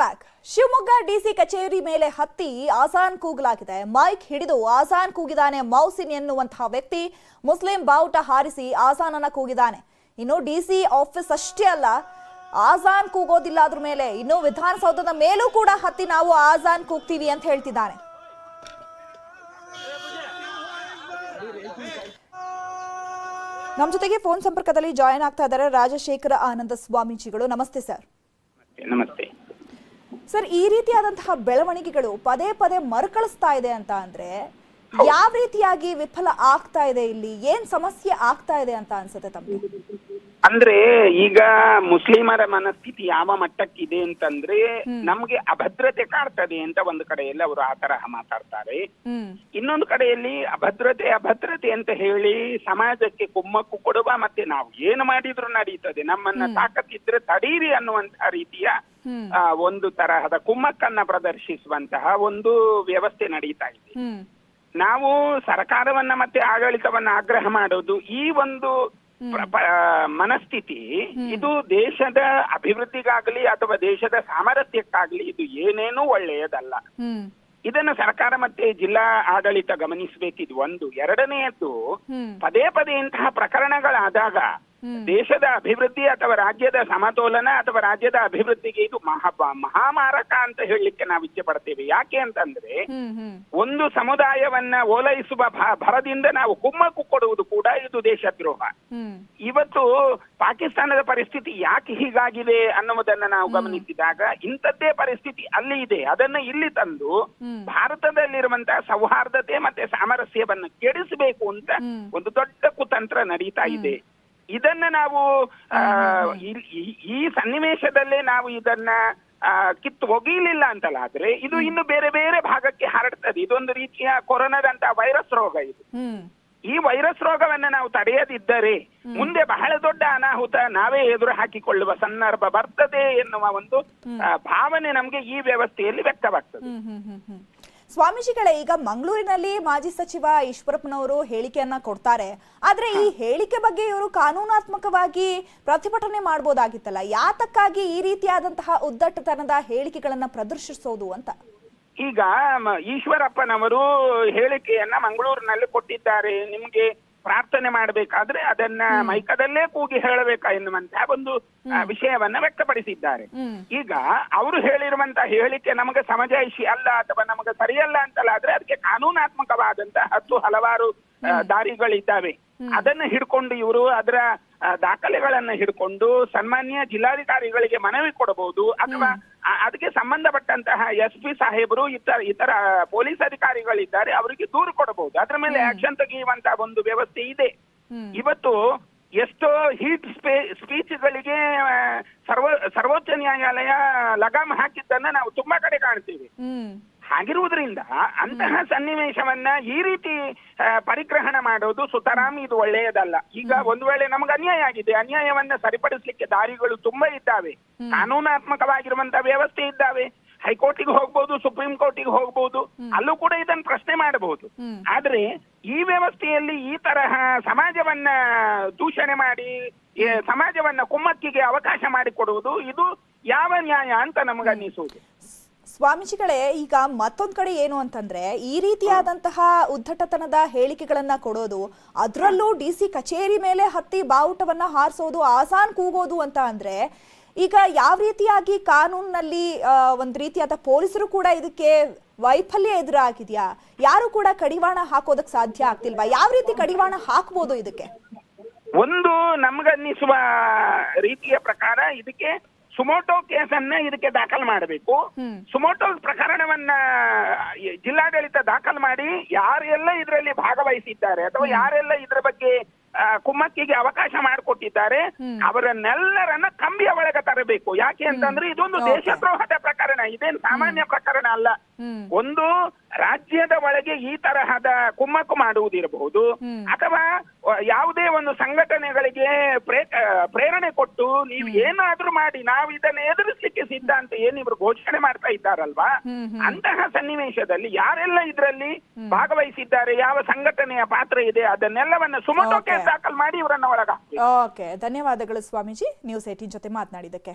Back Shivamogga DC ಕಚೇರಿ ಮೇಲೆ ಹತ್ತಿ ಆಸಾನ್ ಕೂಗಲಾಗಿದೆ. ಮೈಕ್ ಹಿಡಿದು ಆಸಾನ್ ಕೂಗಿದಾನೆ ಮೌಸಿನ್ ಎನ್ನುವಂತಹ ವ್ಯಕ್ತಿ. ಮುಸ್ಲಿಂ ಬಾವುಟ ಹಾರಿಸಿ ಆಸಾನನ್ನ ಕೂಗಿದಾನೆ ಇನ್ನು ಡಿಸಿ ಆಫೀಸ್ ಅಷ್ಟೇ ಅಲ್ಲ ಆಜಾನ್ ಕೂಗೋದಿಲ್ಲ ಅದ್ರ ಮೇಲೆ ಇನ್ನು ವಿಧಾನಸೌಧದ ಮೇಲೂ ಕೂಡ ಹತ್ತಿ ನಾವು ಆಜಾನ್ ಕೂಗ್ತೀವಿ ಅಂತ ಹೇಳ್ತಿದ್ದಾನೆ. ನಮ್ಮ ಜೊತೆಗೆ ಫೋನ್ ಸಂಪರ್ಕದಲ್ಲಿ ಜಾಯಿನ್ ಆಗ್ತಾ ಇದ್ದಾರೆ ರಾಜಶೇಖರ ಆನಂದ ಸ್ವಾಮೀಜಿಗಳು ನಮಸ್ತೆ ಸರ್. ನಮಸ್ತೆ. ಸರ್ ಈ ರೀತಿಯಾದಂತಹ ಬೆಳವಣಿಗೆಗಳು ಪದೇ ಪದೇ ಮರುಕಳಿಸ್ತಾ ಇದೆ ಅಂತ ಅಂದ್ರೆ ಯಾವ ರೀತಿಯಾಗಿ ವಿಫಲ ಆಗ್ತಾ ಇದೆ ಇಲ್ಲಿ? ಏನ್ ಸಮಸ್ಯೆ ಆಗ್ತಾ ಇದೆ ಅಂತ ಅನ್ಸುತ್ತೆ ತಮಗೆ? ಅಂದ್ರೆ ಈಗ ಮುಸ್ಲಿಮರ ಮನಸ್ಥಿತಿ ಯಾವ ಮಟ್ಟಕ್ಕಿದೆ ಅಂತಂದ್ರೆ ನಮ್ಗೆ ಅಭದ್ರತೆ ಕಾಡ್ತದೆ ಅಂತ ಒಂದು ಕಡೆಯಲ್ಲಿ ಅವರು ಆ ತರಹ ಮಾತಾಡ್ತಾರೆ. ಇನ್ನೊಂದು ಕಡೆಯಲ್ಲಿ ಅಭದ್ರತೆ ಅಭದ್ರತೆ ಅಂತ ಹೇಳಿ ಸಮಾಜಕ್ಕೆ ಕುಮ್ಮಕ್ಕು ಕೊಡುವ ಮತ್ತೆ ನಾವು ಏನು ಮಾಡಿದ್ರು ನಡೀತದೆ. ನಮ್ಮನ್ನ ತಾಕತ್ತಿದ್ರೆ ತಡೀರಿ ಅನ್ನುವಂತಹ ರೀತಿಯ ಒಂದು ತರಹದ ಕುಮ್ಮಕ್ಕನ್ನ ಪ್ರದರ್ಶಿಸುವಂತಹ ಒಂದು ವ್ಯವಸ್ಥೆ ನಡೀತಾ ಇದೆ. ನಾವು ಸರ್ಕಾರವನ್ನ ಮತ್ತೆ ಆಡಳಿತವನ್ನ ಆಗ್ರಹ ಮಾಡೋದು ಈ ಒಂದು ಮನಸ್ಥಿತಿ ಇದು ದೇಶದ ಅಭಿವೃದ್ಧಿಗಾಗಲಿ ಅಥವಾ ದೇಶದ ಸಾಮರಸ್ಯಕ್ಕಾಗಲಿ ಇದು ಏನೇನೂ ಒಳ್ಳೆಯದಲ್ಲ. ಇದನ್ನು ಸರ್ಕಾರ ಮತ್ತೆ ಜಿಲ್ಲಾ ಆಡಳಿತ ಗಮನಿಸಬೇಕಿದು ಒಂದು. ಎರಡನೆಯದ್ದು ಪದೇ ಪದೇ ಇಂತಹ ಪ್ರಕರಣಗಳಾದಾಗ. ದೇಶದ ಅಭಿವೃದ್ಧಿ ಅಥವಾ ರಾಜ್ಯದ ಸಮತೋಲನ ಅಥವಾ ರಾಜ್ಯದ ಅಭಿವೃದ್ಧಿಗೆ ಇದು ಮಹಾ ಮಹಾಮಾರಕ ಅಂತ ಹೇಳಲಿಕ್ಕೆ ನಾವು ಇಚ್ಛೆ ಪಡ್ತೇವೆ. ಯಾಕೆ ಅಂತಂದ್ರೆ ಒಂದು ಸಮುದಾಯವನ್ನ ಓಲೈಸುವ ಭರದಿಂದ ನಾವು ಕುಮ್ಮಕ್ಕು ಕೊಡುವುದು ಕೂಡ ಇದು ದೇಶದ್ರೋಹ. ದ್ರೋಹ ಇವತ್ತು ಪಾಕಿಸ್ತಾನದ ಪರಿಸ್ಥಿತಿ ಯಾಕೆ ಹೀಗಾಗಿದೆ ಅನ್ನುವುದನ್ನ ನಾವು ಗಮನಿಸಿದಾಗ ಇಂಥದ್ದೇ ಪರಿಸ್ಥಿತಿ ಅಲ್ಲಿ ಇದೆ. ಅದನ್ನ ಇಲ್ಲಿ ತಂದು. ಭಾರತದಲ್ಲಿರುವಂತಹ ಸೌಹಾರ್ದತೆ ಮತ್ತೆ ಸಾಮರಸ್ಯವನ್ನು ಕೆಡಿಸಬೇಕು ಅಂತ ಒಂದು ದೊಡ್ಡ ಕುತಂತ್ರ ನಡೀತಾ ಇದೆ. ಇದನ್ನ ನಾವು ಈ- ಸನ್ನಿವೇಶದಲ್ಲೇ ನಾವು ಇದನ್ನ ಕಿತ್ತು ಒಗೆಯಲಿಲ್ಲ ಅಂತಲ್ಲ ಆದ್ರೆ ಇದು ಇನ್ನು ಬೇರೆ ಬೇರೆ ಭಾಗಕ್ಕೆ ಹರಡ್ತದೆ. ಇದೊಂದು ರೀತಿಯ ಕೊರೋನಾದಂತಹ ವೈರಸ್ ರೋಗ ಇದು. ಈ ವೈರಸ್ ರೋಗವನ್ನ ನಾವು ತಡೆಯದಿದ್ದರೆ ಮುಂದೆ ಬಹಳ ದೊಡ್ಡ ಅನಾಹುತ ನಾವೇ ಎದುರು ಹಾಕಿಕೊಳ್ಳುವ ಸಂದರ್ಭ ಬರ್ತದೆ ಎನ್ನುವ ಒಂದು ಭಾವನೆ ನಮ್ಗೆ ಈ ವ್ಯವಸ್ಥೆಯಲ್ಲಿ ವ್ಯಕ್ತವಾಗ್ತದೆ. ಸ್ವಾಮೀಜಿಗಳೇ ಈಗ ಮಂಗಳೂರಿನಲ್ಲಿ ಮಾಜಿ ಸಚಿವ ಈಶ್ವರಪ್ಪನವರು ಹೇಳಿಕೆಯನ್ನ ಕೊಡ್ತಾರೆ. ಆದ್ರೆ ಈ ಹೇಳಿಕೆ ಬಗ್ಗೆ ಇವರು ಕಾನೂನಾತ್ಮಕವಾಗಿ ಪ್ರತಿಭಟನೆ ಮಾಡಬಹುದಾಗಿತ್ತಲ್ಲ ಯಾತಕ್ಕಾಗಿ ಈ ರೀತಿಯಾದಂತಹ ಉದ್ದಟ್ಟತನದ ಹೇಳಿಕೆಗಳನ್ನ ಪ್ರದರ್ಶಿಸೋದು ಅಂತ? ಈಗ ಈಶ್ವರಪ್ಪನವರು ಹೇಳಿಕೆಯನ್ನ ಮಂಗಳೂರಿನಲ್ಲಿ ಕೊಟ್ಟಿದ್ದಾರೆ. ನಿಮ್ಗೆ ಪ್ರಾರ್ಥನೆ ಮಾಡಬೇಕಾದ್ರೆ ಅದನ್ನ ಮೈಕದಲ್ಲೇ ಕೂಗಿ ಹೇಳಬೇಕಾ ಎನ್ನುವಂತಹ ಒಂದು ವಿಷಯವನ್ನ ವ್ಯಕ್ತಪಡಿಸಿದ್ದಾರೆ. ಈಗ ಅವರು ಹೇಳಿರುವಂತಹ ಹೇಳಿಕೆ ನಮಗೆ ಸಮಜಾಯಿಷಿ ಅಲ್ಲ ಅಥವಾ ನಮಗೆ ಸರಿಯಲ್ಲ ಅಂತಲ್ಲ ಆದ್ರೆ ಅದಕ್ಕೆ ಕಾನೂನಾತ್ಮಕವಾದಂತಹ ಹತ್ತು ಹಲವಾರು ದಾರಿಗಳಿದ್ದಾವೆ. ಅದನ್ನ ಹಿಡ್ಕೊಂಡು ಇವರು ಅದರ ದಾಖಲೆಗಳನ್ನ ಹಿಡ್ಕೊಂಡು ಸನ್ಮಾನ್ಯ ಜಿಲ್ಲಾಧಿಕಾರಿಗಳಿಗೆ ಮನವಿ ಕೊಡಬಹುದು ಅಥವಾ ಅದಕ್ಕೆ ಸಂಬಂಧಪಟ್ಟಂತಹ ಎಸ್ ಪಿ ಸಾಹೇಬರು ಇತರ ಇತರ ಪೊಲೀಸ್ ಅಧಿಕಾರಿಗಳಿದ್ದಾರೆ ಅವರಿಗೆ ದೂರು ಕೊಡಬಹುದು. ಅದರ ಮೇಲೆ ಆಕ್ಷನ್ ತೆಗೆಯುವಂತಹ ಒಂದು ವ್ಯವಸ್ಥೆ ಇದೆ. ಇವತ್ತು ಎಷ್ಟೋ ಹೀಟ್ ಸ್ಪೇ ಸ್ಪೀಚ್ಗಳಿಗೆ ಸರ್ವ ಸರ್ವೋಚ್ಚ ನ್ಯಾಯಾಲಯ ಲಗಾಮ್ ಹಾಕಿದ್ದನ್ನ ನಾವು ತುಂಬಾ ಕಡೆ ಕಾಣ್ತೀವಿ. ಹಾಗಿರುವುದರಿಂದ ಅಂತಹ ಸನ್ನಿವೇಶವನ್ನ ಈ ರೀತಿ ಪರಿಗ್ರಹಣ ಮಾಡೋದು ಸುತರಾಮ್ ಇದು ಒಳ್ಳೆಯದಲ್ಲ. ಈಗ ಒಂದು ವೇಳೆ ನಮ್ಗೆ ಅನ್ಯಾಯ ಆಗಿದೆ ಅನ್ಯಾಯವನ್ನ ಸರಿಪಡಿಸಲಿಕ್ಕೆ ದಾರಿಗಳು ತುಂಬಾ ಇದ್ದಾವೆ. ಕಾನೂನಾತ್ಮಕವಾಗಿರುವಂತಹ ವ್ಯವಸ್ಥೆ ಇದ್ದಾವೆ. ಹೈಕೋರ್ಟಿಗೆ ಹೋಗ್ಬಹುದು ಸುಪ್ರೀಂ ಕೋರ್ಟಿಗೆ ಹೋಗ್ಬಹುದು ಅಲ್ಲೂ ಕೂಡ ಇದನ್ನು ಪ್ರಶ್ನೆ ಮಾಡಬಹುದು. ಆದ್ರೆ ಈ ವ್ಯವಸ್ಥೆಯಲ್ಲಿ ಈ ತರಹ ಸಮಾಜವನ್ನ ದೂಷಣೆ ಮಾಡಿ ಸಮಾಜವನ್ನ ಕುಮ್ಮಕ್ಕಿಗೆ ಅವಕಾಶ ಮಾಡಿಕೊಡುವುದು ಇದು ಯಾವ ನ್ಯಾಯ ಅಂತ ನಮಗನ್ನಿಸುವುದು ಸ್ವಾಮೀಜಿಗಳೇ, ಈಗ ಮತ್ತೊಂದ್ ಕಡೆ ಏನು ಅಂತಂದ್ರೆ, ಈ ರೀತಿಯಾದಂತಹ ಉದ್ದಟತನದ ಹೇಳಿಕೆಗಳನ್ನ ಕೊಡೋದು, ಅದರಲ್ಲೂ ಡಿ ಸಿ ಕಚೇರಿ ಮೇಲೆ ಹತ್ತಿ ಬಾವುಟವನ್ನ ಹಾರಿಸೋದು, ಆಸಾನ್ ಕೂಗೋದು ಅಂತ ಅಂದ್ರೆ, ಈಗ ಯಾವ ರೀತಿಯಾಗಿ ಕಾನೂನಿನಲ್ಲಿ ಒಂದ್ ರೀತಿಯಾದ ಪೊಲೀಸರು ಕೂಡ ಇದಕ್ಕೆ ವೈಫಲ್ಯ ಎದುರಾಗಿದ್ಯಾ? ಯಾರು ಕೂಡ ಕಡಿವಾಣ ಹಾಕೋದಕ್ ಸಾಧ್ಯ ಆಗ್ತಿಲ್ವಾ? ಯಾವ ರೀತಿ ಕಡಿವಾಣ ಹಾಕ್ಬೋದು ಇದಕ್ಕೆ? ಒಂದು ನಮ್ಗನ್ನಿಸುವ ರೀತಿಯ ಪ್ರಕಾರ ಇದಕ್ಕೆ ಸುಮೋಟೋ ಕೇಸನ್ನ ಇದಕ್ಕೆ ದಾಖಲು ಮಾಡಬೇಕು. ಸುಮೋಟೋ ಪ್ರಕರಣವನ್ನ ಜಿಲ್ಲಾಡಳಿತ ದಾಖಲು ಮಾಡಿ ಯಾರೆಲ್ಲ ಇದರಲ್ಲಿ ಭಾಗವಹಿಸಿದ್ದಾರೆ ಅಥವಾ ಯಾರೆಲ್ಲ ಇದರ ಬಗ್ಗೆ ಕುಮ್ಮಕ್ಕಿಗೆ ಅವಕಾಶ ಮಾಡಿಕೊಟ್ಟಿದ್ದಾರೆ. ಅವರನ್ನೆಲ್ಲರನ್ನ ಕಂಬಿಯ ಒಳಗೆ ತರಬೇಕು. ಯಾಕೆ ಅಂತಂದ್ರೆ ಇದೊಂದು. ದೇಶದ್ರೋಹದ ಪ್ರಕರಣ ಇದೇನು ಸಾಮಾನ್ಯ ಪ್ರಕರಣ ಅಲ್ಲ. ಒಂದು ರಾಜ್ಯದ ಒಳಗೆ ಈ ತರಹದ ಕುಮ್ಮಕ್ಕು ಮಾಡುವುದಿರಬಹುದು. ಅಥವಾ ಯಾವುದೇ ಒಂದು ಸಂಘಟನೆಗಳಿಗೆ ಪ್ರೇ- ಪ್ರೇರಣೆ ಕೊಟ್ಟು ನೀವು ಏನಾದ್ರೂ ಮಾಡಿ ನಾವು ಇದನ್ನ ಎದುರಿಸಲಿಕ್ಕೆ ಸಿದ್ಧ ಅಂತ ಏನ್ ಇವರು ಘೋಷಣೆ ಮಾಡ್ತಾ ಇದ್ದಾರಲ್ವಾ. ಅಂತಹ ಸನ್ನಿವೇಶದಲ್ಲಿ ಯಾರೆಲ್ಲ ಇದರಲ್ಲಿ ಭಾಗವಹಿಸಿದ್ದಾರೆ ಯಾವ ಸಂಘಟನೆಯ ಪಾತ್ರ ಇದೆ ಅದನ್ನೆಲ್ಲವನ್ನ ಸುಮಟೋಕೆ ದಾಖಲು ಮಾಡಿ ಇವರನ್ನ ಒಳಗಾಕ್ಬೇಕು ಓಕೆ ಧನ್ಯವಾದಗಳು ಸ್ವಾಮೀಜಿ. ನ್ಯೂಸ್ ಏಟೀನ್ ಜೊತೆ ಮಾತನಾಡಿದ್ದಕ್ಕೆ.